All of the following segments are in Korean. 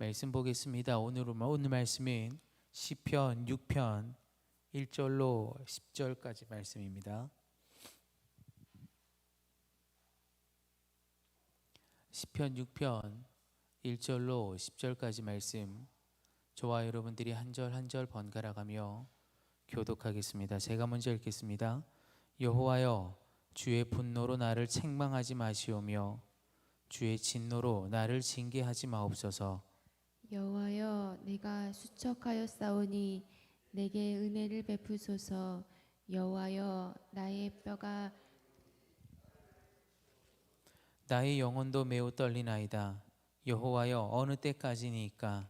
말씀 보겠습니다. 오늘 오늘 말씀은 시편 6편 1절로 10절까지 말씀입니다. 시편 6편 1절로 10절까지 말씀 저와 여러분들이 한 절 한 절 번갈아 가며 교독하겠습니다. 제가 먼저 읽겠습니다. 여호와여 주의 분노로 나를 책망하지 마시오며 주의 진노로 나를 징계하지 마옵소서. 여호와여 내가 수척하였사오니 내게 은혜를 베푸소서. 여호와여 나의 뼈가 나의 영혼도 매우 떨리나이다. 여호와여 어느 때까지니까?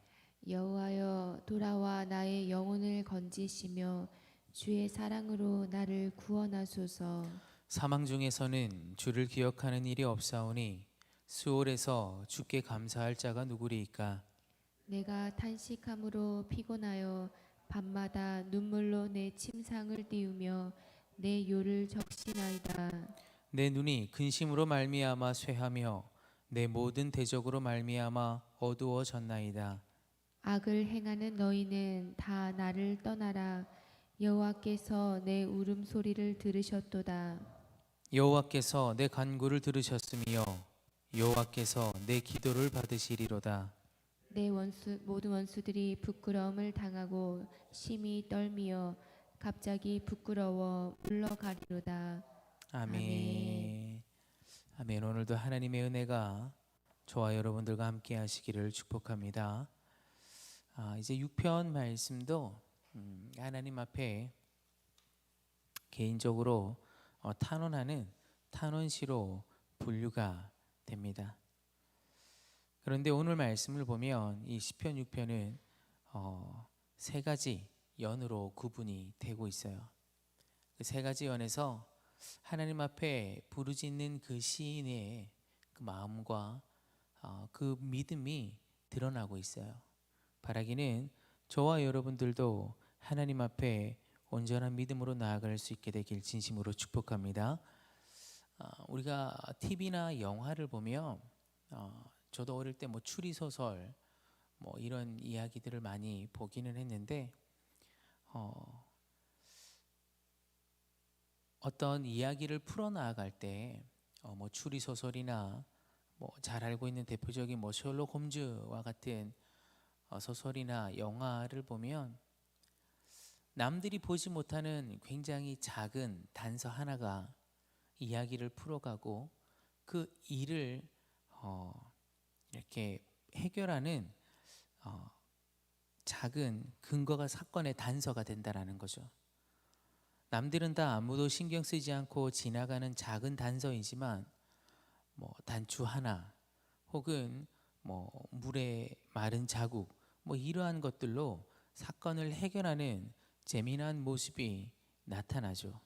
여호와여 돌아와 나의 영혼을 건지시며 주의 사랑으로 나를 구원하소서. 사망 중에서는 주를 기억하는 일이 없사오니 수월에서 주께 감사할 자가 누구리이까 내가 탄식함으로 피곤하여 밤마다 눈물로 내 침상을 띄우며 내 요를 적시나이다 내 눈이 근심으로 말미암아 쇠하며 내 모든 대적으로 말미암아 어두워졌나이다. 악을 행하는 너희는 다 나를 떠나라 여호와께서 내 울음 소리를 들으셨도다 여호와께서 내 간구를 들으셨으며 여호와께서 내 기도를 받으시리로다. 내 원수 모든 원수들이 부끄러움을 당하고 심히 떨미어 갑자기 부끄러워 물러가리로다. 아멘. 아멘. 오늘도 하나님의 은혜가 저와 여러분들과 함께 하시기를 축복합니다. 아, 이제 6편 말씀도 음, 하나님 앞에 개인적으로 어, 탄원하는 탄원시로 분류가 됩니다. 그런데 오늘 말씀을 보면 이 시편 6편은 어, 세 가지 연으로 구분이 되고 있어요. 그 세 가지 연에서 하나님 앞에 부르짖는 그 시인의 그 마음과 어, 그 믿음이 드러나고 있어요. 바라기는 저와 여러분들도 하나님 앞에 온전한 믿음으로 나아갈 수 있게 되길 진심으로 축복합니다. 어, 우리가 TV나 영화를 보면 어, 저도 어릴 때 뭐 추리 소설 뭐 이런 이야기들을 많이 보기는 했는데 어, 어떤 이야기를 풀어 나아갈 때 어, 뭐 추리 소설이나 뭐 잘 알고 있는 대표적인 뭐 셜록 홈즈와 같은 어, 소설이나 영화를 보면 남들이 보지 못하는 굉장히 작은 단서 하나가 이야기를 풀어가고 그 일을 어, 이렇게 해결하는 어, 작은 근거가 사건의 단서가 된다라는 거죠. 남들은 다 아무도 신경 쓰지 않고 지나가는 작은 단서이지만 뭐 단추 하나 혹은 뭐 물의 마른 자국 뭐 이러한 것들로 사건을 해결하는 재미난 모습이 나타나죠.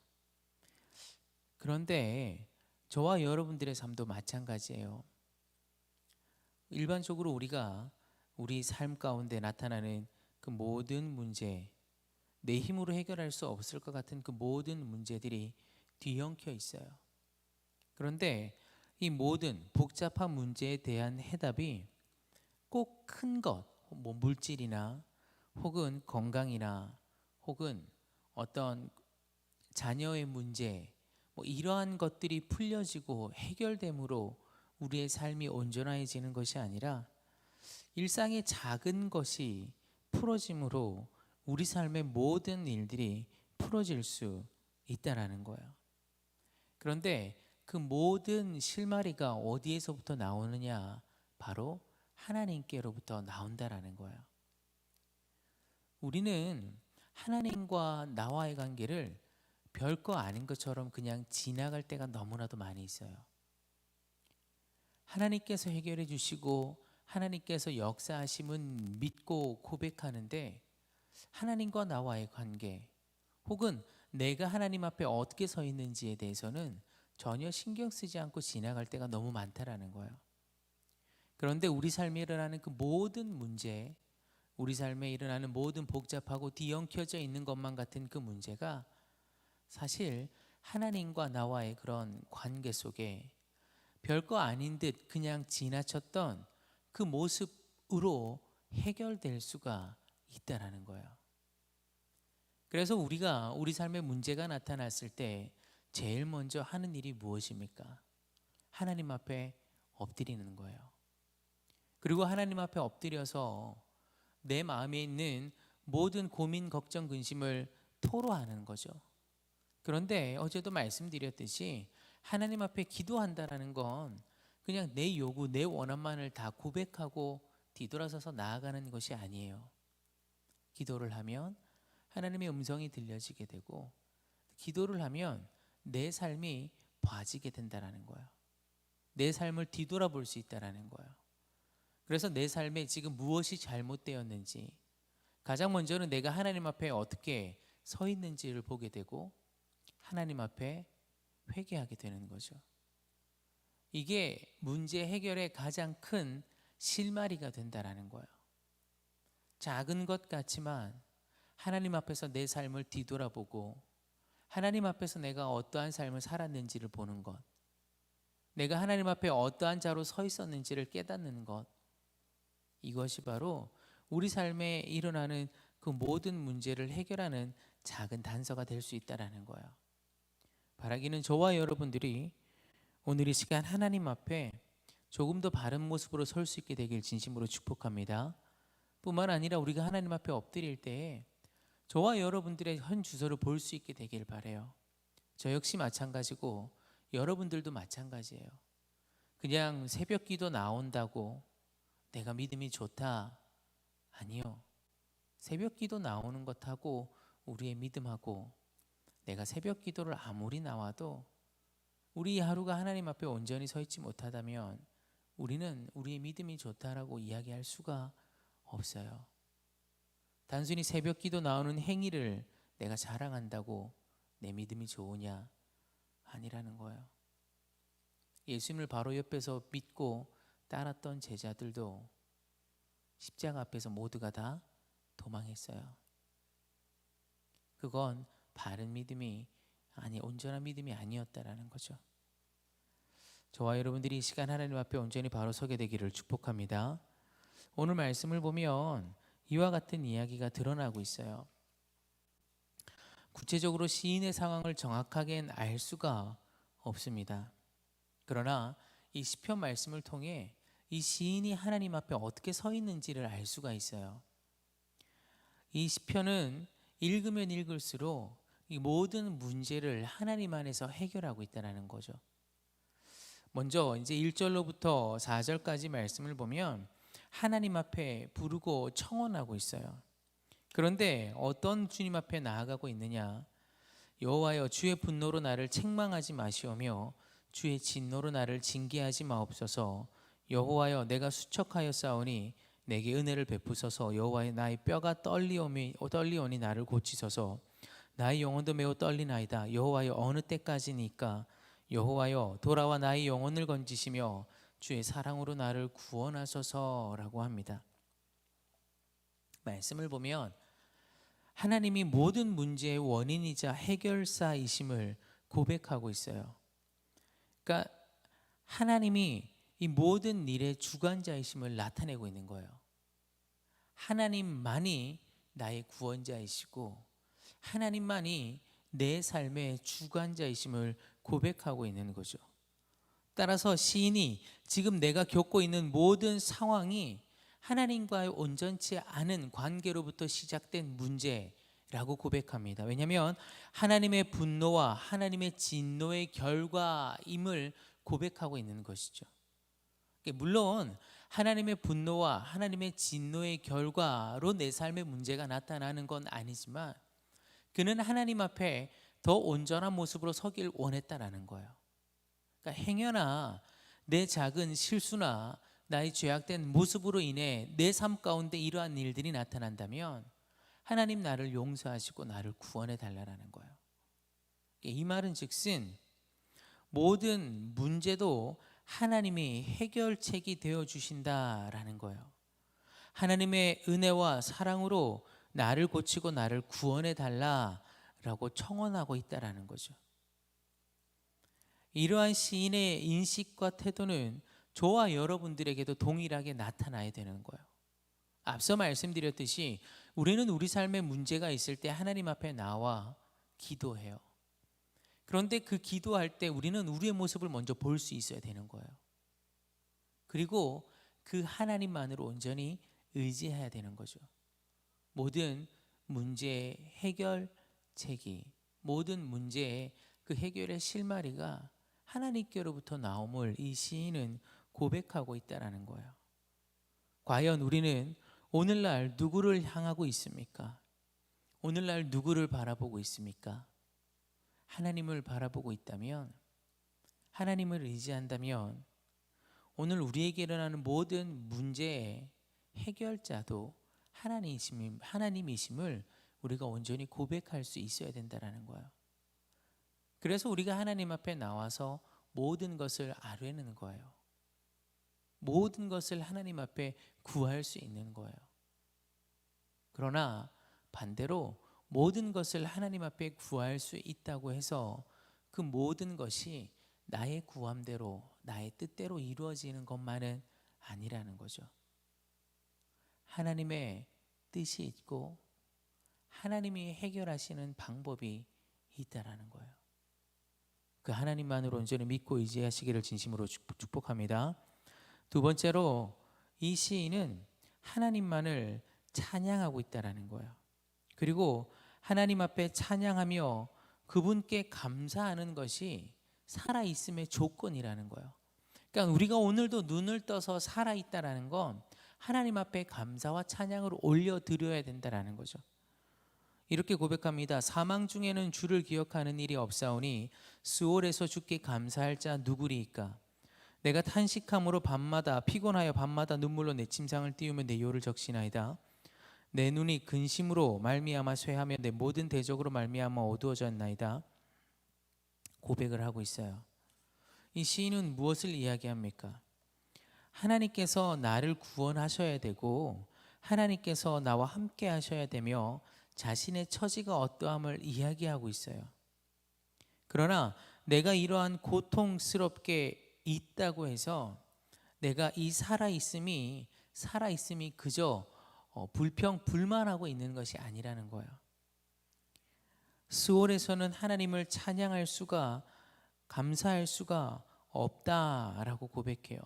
그런데 저와 여러분들의 삶도 마찬가지예요. 일반적으로 우리가 우리 삶 가운데 나타나는 그 모든 문제, 내 힘으로 해결할 수 없을 것 같은 그 모든 문제들이 뒤엉켜 있어요. 그런데 이 모든 복잡한 문제에 대한 해답이 꼭 큰 것, 뭐 물질이나 혹은 건강이나 혹은 어떤 자녀의 문제, 뭐 이러한 것들이 풀려지고 해결됨으로 우리의 삶이 온전해지는 것이 아니라 일상의 작은 것이 풀어짐으로 우리 삶의 모든 일들이 풀어질 수 있다라는 거예요. 그런데 그 모든 실마리가 어디에서부터 나오느냐? 바로 하나님께로부터 나온다라는 거예요. 우리는 하나님과 나와의 관계를 별거 아닌 것처럼 그냥 지나갈 때가 너무나도 많이 있어요. 하나님께서 해결해 주시고 하나님께서 역사하심은 믿고 고백하는데 하나님과 나와의 관계 혹은 내가 하나님 앞에 어떻게 서 있는지에 대해서는 전혀 신경 쓰지 않고 지나갈 때가 너무 많다라는 거예요. 그런데 우리 삶에 일어나는 그 모든 문제, 우리 삶에 일어나는 모든 복잡하고 뒤엉켜져 있는 것만 같은 그 문제가 사실 하나님과 나와의 그런 관계 속에 별거 아닌 듯 그냥 지나쳤던 그 모습으로 해결될 수가 있다라는 거예요. 그래서 우리가 우리 삶에 문제가 나타났을 때 제일 먼저 하는 일이 무엇입니까? 하나님 앞에 엎드리는 거예요. 그리고 하나님 앞에 엎드려서 내 마음에 있는 모든 고민, 걱정, 근심을 토로하는 거죠. 그런데 어제도 말씀드렸듯이 하나님 앞에 기도한다라는 건 그냥 내 요구, 내 원함만을 다 고백하고 뒤돌아서서 나아가는 것이 아니에요. 기도를 하면 하나님의 음성이 들려지게 되고 기도를 하면 내 삶이 봐지게 된다라는 거예요. 내 삶을 뒤돌아볼 수 있다라는 거예요. 그래서 내 삶에 지금 무엇이 잘못되었는지 가장 먼저는 내가 하나님 앞에 어떻게 서 있는지를 보게 되고 하나님 앞에 회개하게 되는 거죠. 이게 문제 해결의 가장 큰 실마리가 된다라는 거예요. 작은 것 같지만 하나님 앞에서 내 삶을 뒤돌아보고 하나님 앞에서 내가 어떠한 삶을 살았는지를 보는 것. 내가 하나님 앞에 어떠한 자로 서 있었는지를 깨닫는 것. 이것이 바로 우리 삶에 일어나는 그 모든 문제를 해결하는 작은 단서가 될 수 있다라는 거예요. 바라기는 저와 여러분들이 오늘 이 시간 하나님 앞에 조금 더 바른 모습으로 설 수 있게 되길 진심으로 축복합니다. 뿐만 아니라 우리가 하나님 앞에 엎드릴 때에 저와 여러분들의 현 주소를 볼 수 있게 되길 바래요. 저 역시 마찬가지고 여러분들도 마찬가지예요. 그냥 새벽 기도 나온다고 내가 믿음이 좋다. 아니요. 새벽 기도 나오는 것하고 우리의 믿음하고 내가 새벽 기도를 아무리 나와도 우리 하루가 하나님 앞에 온전히 서 있지 못하다면 우리는 우리의 믿음이 좋다라고 이야기할 수가 없어요. 단순히 새벽 기도 나오는 행위를 내가 자랑한다고 내 믿음이 좋으냐? 아니라는 거예요. 예수님을 바로 옆에서 믿고 따랐던 제자들도 십자가 앞에서 모두가 다 도망했어요. 그건 바른 믿음이 아니 온전한 믿음이 아니었다라는 거죠. 저와 여러분들이 이 시간 하나님 앞에 온전히 바로 서게 되기를 축복합니다. 오늘 말씀을 보면 이와 같은 이야기가 드러나고 있어요. 구체적으로 시인의 상황을 정확하게 알 수가 없습니다. 그러나 이 시편 말씀을 통해 이 시인이 하나님 앞에 어떻게 서 있는지를 알 수가 있어요. 이 시편은 읽으면 읽을수록 이 모든 문제를 하나님 안에서 해결하고 있다는 거죠. 먼저 이제 1절로부터 4절까지 말씀을 보면 하나님 앞에 부르고 청원하고 있어요. 그런데 어떤 주님 앞에 나아가고 있느냐? 여호와여 주의 분노로 나를 책망하지 마시오며 주의 진노로 나를 징계하지 마옵소서. 여호와여 내가 수척하여 싸우니 내게 은혜를 베푸소서. 여호와여 나의 뼈가 떨리오니 떨리오니 나를 고치소서. 나의 영혼도 매우 떨리나이다. 여호와여 어느 때까지니까 여호와여 돌아와 나의 영혼을 건지시며 주의 사랑으로 나를 구원하소서라고 합니다. 말씀을 보면 하나님이 모든 문제의 원인이자 해결사이심을 고백하고 있어요. 그러니까 하나님이 이 모든 일의 주관자이심을 나타내고 있는 거예요. 하나님만이 나의 구원자이시고 하나님만이 내 삶의 주관자이심을 고백하고 있는 거죠. 따라서 시인이 지금 내가 겪고 있는 모든 상황이 하나님과의 온전치 않은 관계로부터 시작된 문제라고 고백합니다. 왜냐하면 하나님의 분노와 하나님의 진노의 결과임을 고백하고 있는 것이죠. 물론 하나님의 분노와 하나님의 진노의 결과로 내 삶의 문제가 나타나는 건 아니지만 그는 하나님 앞에 더 온전한 모습으로 서길 원했다라는 거예요. 그러니까 행여나 내 작은 실수나 나의 죄악된 모습으로 인해 내 삶 가운데 이러한 일들이 나타난다면 하나님 나를 용서하시고 나를 구원해 달라라는 거예요. 이 말은 즉슨 모든 문제도 하나님이 해결책이 되어 주신다라는 거예요. 하나님의 은혜와 사랑으로 나를 고치고 나를 구원해 달라라고 청원하고 있다라는 거죠. 이러한 시인의 인식과 태도는 저와 여러분들에게도 동일하게 나타나야 되는 거예요. 앞서 말씀드렸듯이 우리는 우리 삶에 문제가 있을 때 하나님 앞에 나와 기도해요. 그런데 그 기도할 때 우리는 우리의 모습을 먼저 볼 수 있어야 되는 거예요. 그리고 그 하나님만으로 온전히 의지해야 되는 거죠. 모든 문제의 해결책이 모든 문제의 그 해결의 실마리가 하나님께로부터 나옴을 이 시인은 고백하고 있다라는 거예요. 과연 우리는 오늘날 누구를 향하고 있습니까? 오늘날 누구를 바라보고 있습니까? 하나님을 바라보고 있다면 하나님을 의지한다면 오늘 우리에게 일어나는 모든 문제의 해결자도 하나님이심, 하나님이심을 우리가 온전히 고백할 수 있어야 된다라는 거예요. 그래서 우리가 하나님 앞에 나와서 모든 것을 아뢰는 거예요. 모든 것을 하나님 앞에 구할 수 있는 거예요. 그러나 반대로 모든 것을 하나님 앞에 구할 수 있다고 해서 그 모든 것이 나의 구함대로 나의 뜻대로 이루어지는 것만은 아니라는 거죠. 하나님의 뜻이 있고 하나님이 해결하시는 방법이 있다라는 거예요. 그 하나님만으로 온전히 믿고 의지하시기를 진심으로 축- 축복합니다. 두 번째로 이 시인은 하나님만을 찬양하고 있다라는 거예요. 그리고 하나님 앞에 찬양하며 그분께 감사하는 것이 살아 있음의 조건이라는 거예요. 그러니까 우리가 오늘도 눈을 떠서 살아 있다라는 건 하나님 앞에 감사와 찬양을 올려 드려야 된다라는 거죠. 이렇게 고백합니다. 사망 중에는 주를 기억하는 일이 없사오니 수월에서 주께 감사할 자 누구리이까? 내가 탄식함으로 밤마다 피곤하여 밤마다 눈물로 내 침상을 띄우며 내 요를 적시나이다. 내 눈이 근심으로 말미암아 쇠하며 내 모든 대적으로 말미암아 어두워졌나이다. 고백을 하고 있어요. 이 시인은 무엇을 이야기합니까? 하나님께서 나를 구원하셔야 되고 하나님께서 나와 함께 하셔야 되며 자신의 처지가 어떠함을 이야기하고 있어요. 그러나 내가 이러한 고통스럽게 있다고 해서 내가 이 살아 있음이 살아 있음이 그저 어, 불평 불만하고 있는 것이 아니라는 거예요. 수월에서는 하나님을 찬양할 수가 감사할 수가 없다라고 고백해요.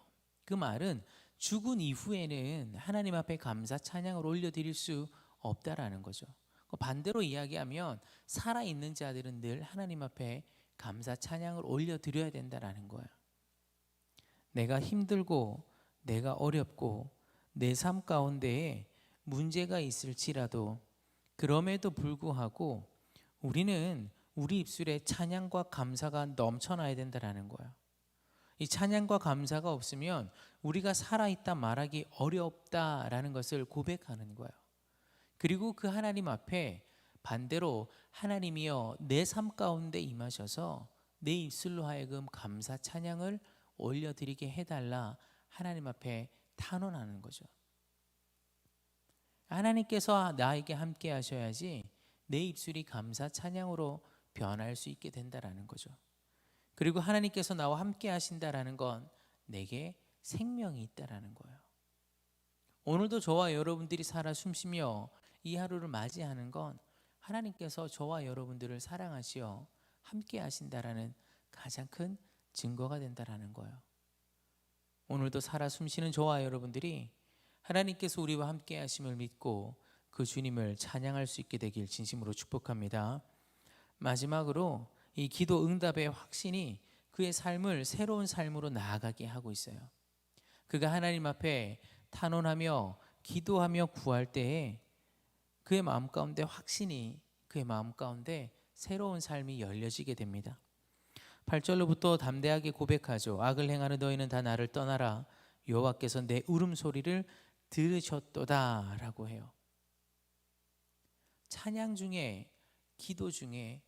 그 말은 죽은 이후에는 하나님 앞에 감사 찬양을 올려드릴 수 없다라는 거죠. 그 반대로 이야기하면 살아 있는 자들은 늘 하나님 앞에 감사 찬양을 올려드려야 된다라는 거예요. 내가 힘들고 내가 어렵고 내 삶 가운데에 문제가 있을지라도 그럼에도 불구하고 우리는 우리 입술에 찬양과 감사가 넘쳐나야 된다라는 거예요. 이 찬양과 감사가 없으면 우리가 살아있다 말하기 어렵다라는 것을 고백하는 거예요. 그리고 그 하나님 앞에 반대로 하나님이여 내 삶 가운데 임하셔서 내 입술로 하여금 감사 찬양을 올려드리게 해달라 하나님 앞에 탄원하는 거죠. 하나님께서 나에게 함께 하셔야지 내 입술이 감사 찬양으로 변할 수 있게 된다라는 거죠. 그리고 하나님께서 나와 함께 하신다라는 건 내게 생명이 있다라는 거예요. 오늘도 저와 여러분들이 살아 숨쉬며 이 하루를 맞이하는 건 하나님께서 저와 여러분들을 사랑하시어 함께 하신다라는 가장 큰 증거가 된다라는 거예요. 오늘도 살아 숨쉬는 저와 여러분들이 하나님께서 우리와 함께 하심을 믿고 그 주님을 찬양할 수 있게 되길 진심으로 축복합니다. 마지막으로 이 기도 응답의 확신이 그의 삶을 새로운 삶으로 나아가게 하고 있어요. 그가 하나님 앞에 탄원하며 기도하며 구할 때에 그의 마음 가운데 확신이 그의 마음 가운데 새로운 삶이 열려지게 됩니다. 8절로부터 담대하게 고백하죠. 악을 행하는 너희는 다 나를 떠나라. 여호와께서 내 울음소리를 들으셨도다라고 해요. 찬양 중에 기도 중에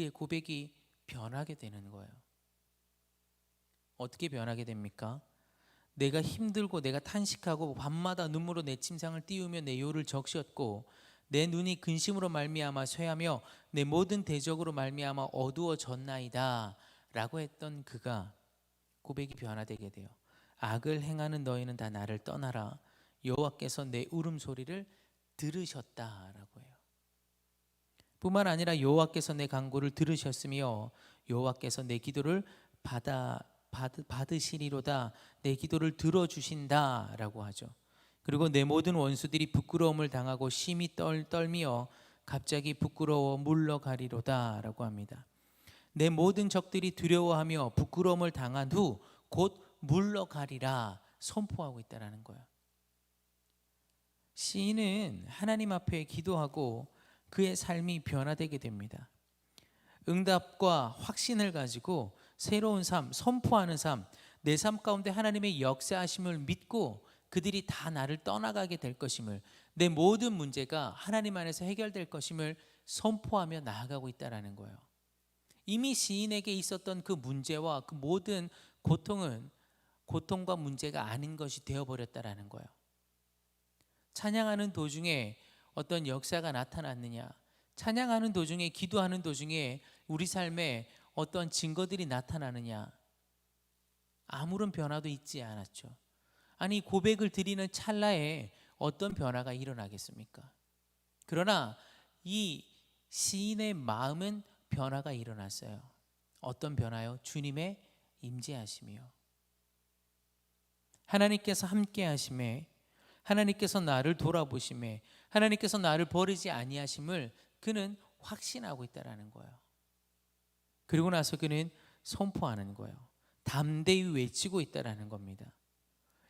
그의 고백이 변하게 되는 거예요. 어떻게 변하게 됩니까? 내가 힘들고 내가 탄식하고 밤마다 눈물로 내 침상을 띄우며 내 요를 적셨고 내 눈이 근심으로 말미암아 쇠하며 내 모든 대적으로 말미암아 어두워졌나이다 라고 했던 그가 고백이 변화되게 돼요. 악을 행하는 너희는 다 나를 떠나라 여호와께서 내 울음소리를 들으셨다라고 해요. 뿐만 아니라 여호와께서 내 간구를 들으셨으며 여호와께서 내 기도를 받아 받, 받으시리로다 내 기도를 들어주신다라고 하죠. 그리고 내 모든 원수들이 부끄러움을 당하고 심히 떨, 떨며 갑자기 부끄러워 물러가리로다라고 합니다. 내 모든 적들이 두려워하며 부끄러움을 당한 후 곧 물러가리라 선포하고 있다라는 거예요. 시인은 하나님 앞에 기도하고 그의 삶이 변화되게 됩니다. 응답과 확신을 가지고 새로운 삶, 선포하는 삶, 내 삶 가운데 하나님의 역사하심을 믿고 그들이 다 나를 떠나가게 될 것임을 내 모든 문제가 하나님 안에서 해결될 것임을 선포하며 나아가고 있다라는 거예요. 이미 시인에게 있었던 그 문제와 그 모든 고통은 고통과 문제가 아닌 것이 되어 버렸다라는 거예요. 찬양하는 도중에 어떤 역사가 나타났느냐? 찬양하는 도중에 기도하는 도중에 우리 삶에 어떤 증거들이 나타나느냐? 아무런 변화도 있지 않았죠. 아니 고백을 드리는 찰나에 어떤 변화가 일어나겠습니까? 그러나 이 시인의 마음은 변화가 일어났어요. 어떤 변화요? 주님의 임재하심이요. 하나님께서 함께 하심에 하나님께서 나를 돌아보심에 하나님께서 나를 버리지 아니하심을 그는 확신하고 있다라는 거예요. 그리고 나서 그는 선포하는 거예요. 담대히 외치고 있다라는 겁니다.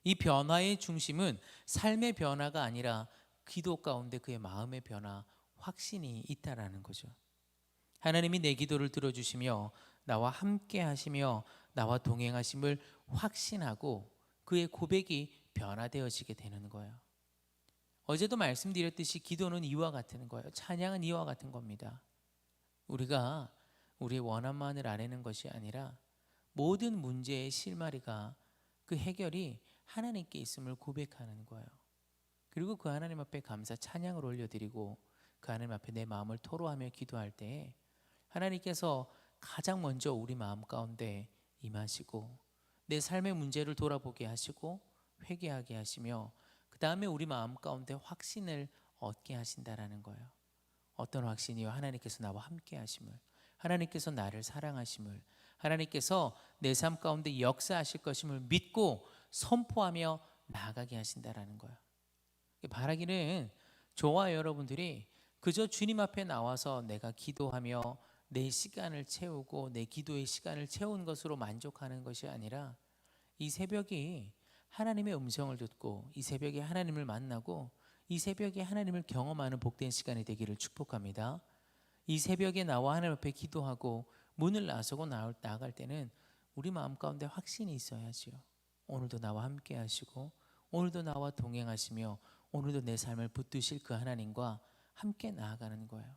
이 변화의 중심은 삶의 변화가 아니라 기도 가운데 그의 마음의 변화, 확신이 있다라는 거죠. 하나님이 내 기도를 들어주시며 나와 함께 하시며 나와 동행하심을 확신하고 그의 고백이 변화되어지게 되는 거예요. 어제도 말씀드렸듯이 기도는 이와 같은 거예요. 찬양은 이와 같은 겁니다. 우리가 우리의 원함만을 아내는 것이 아니라 모든 문제의 실마리가 그 해결이 하나님께 있음을 고백하는 거예요. 그리고 그 하나님 앞에 감사 찬양을 올려드리고 그 하나님 앞에 내 마음을 토로하며 기도할 때에 하나님께서 가장 먼저 우리 마음 가운데 임하시고 내 삶의 문제를 돌아보게 하시고 회개하게 하시며 그 다음에 우리 마음 가운데 확신을 얻게 하신다라는 거예요. 어떤 확신이요? 하나님께서 나와 함께 하심을, 하나님께서 나를 사랑하심을, 하나님께서 내 삶 가운데 역사하실 것임을 믿고 선포하며 나아가게 하신다라는 거예요. 바라기는 저와 여러분들이 그저 주님 앞에 나와서 내가 기도하며 내 시간을 채우고 내 기도의 시간을 채운 것으로 만족하는 것이 아니라 이 새벽이 하나님의 음성을 듣고 이 새벽에 하나님을 만나고 이 새벽에 하나님을 경험하는 복된 시간이 되기를 축복합니다. 이 새벽에 나와 하나님 앞에 기도하고 문을 나서고 나올 나갈 때는 우리 마음 가운데 확신이 있어야지요. 오늘도 나와 함께 하시고 오늘도 나와 동행하시며 오늘도 내 삶을 붙드실 그 하나님과 함께 나아가는 거예요.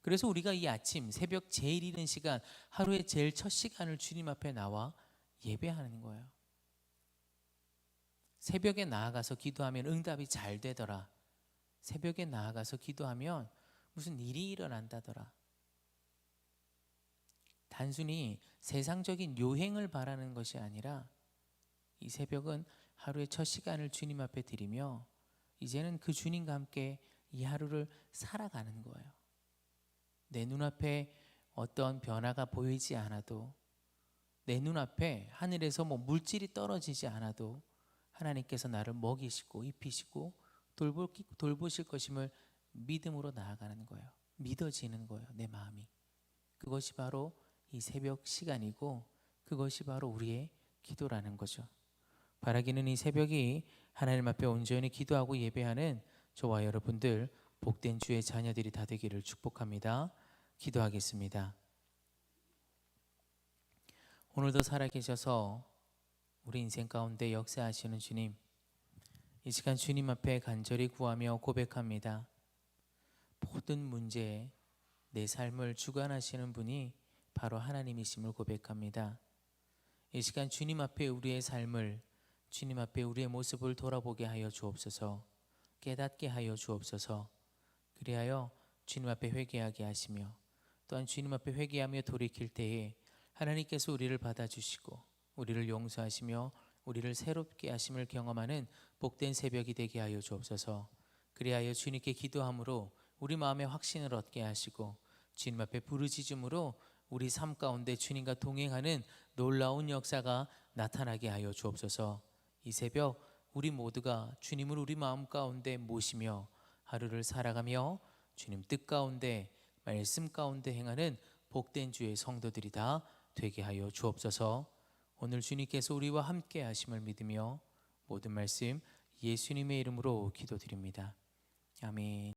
그래서 우리가 이 아침 새벽 제일 이른 시간 하루의 제일 첫 시간을 주님 앞에 나와 예배하는 거예요. 새벽에 나아가서 기도하면 응답이 잘 되더라. 새벽에 나아가서 기도하면 무슨 일이 일어난다더라. 단순히 세상적인 요행을 바라는 것이 아니라 이 새벽은 하루의 첫 시간을 주님 앞에 드리며 이제는 그 주님과 함께 이 하루를 살아가는 거예요. 내 눈앞에 어떤 변화가 보이지 않아도 내 눈앞에 하늘에서 뭐 물질이 떨어지지 않아도 하나님께서 나를 먹이시고 입히시고 돌보, 돌보실 것임을 믿음으로 나아가는 거예요. 믿어지는 거예요. 내 마음이. 그것이 바로 이 새벽 시간이고 그것이 바로 우리의 기도라는 거죠. 바라기는 이 새벽이 하나님 앞에 온전히 기도하고 예배하는 저와 여러분들 복된 주의 자녀들이 다 되기를 축복합니다. 기도하겠습니다. 오늘도 살아계셔서 우리 인생 가운데 역사하시는 주님, 이 시간 주님 앞에 간절히 구하며 고백합니다. 모든 문제에 내 삶을 주관하시는 분이 바로 하나님이심을 고백합니다. 이 시간 주님 앞에 우리의 삶을 주님 앞에 우리의 모습을 돌아보게 하여 주옵소서. 깨닫게 하여 주옵소서. 그리하여 주님 앞에 회개하게 하시며 또한 주님 앞에 회개하며 돌이킬 때에 하나님께서 우리를 받아주시고 우리를 용서하시며 우리를 새롭게 하심을 경험하는 복된 새벽이 되게 하여 주옵소서. 그리하여 주님께 기도함으로 우리 마음의 확신을 얻게 하시고 주님 앞에 부르짖음으로 우리 삶 가운데 주님과 동행하는 놀라운 역사가 나타나게 하여 주옵소서. 이 새벽 우리 모두가 주님을 우리 마음 가운데 모시며 하루를 살아가며 주님 뜻 가운데 말씀 가운데 행하는 복된 주의 성도들이 다 되게 하여 주옵소서. 오늘 주님께서 우리와 함께 하심을 믿으며 모든 말씀 예수님의 이름으로 기도드립니다. 아멘.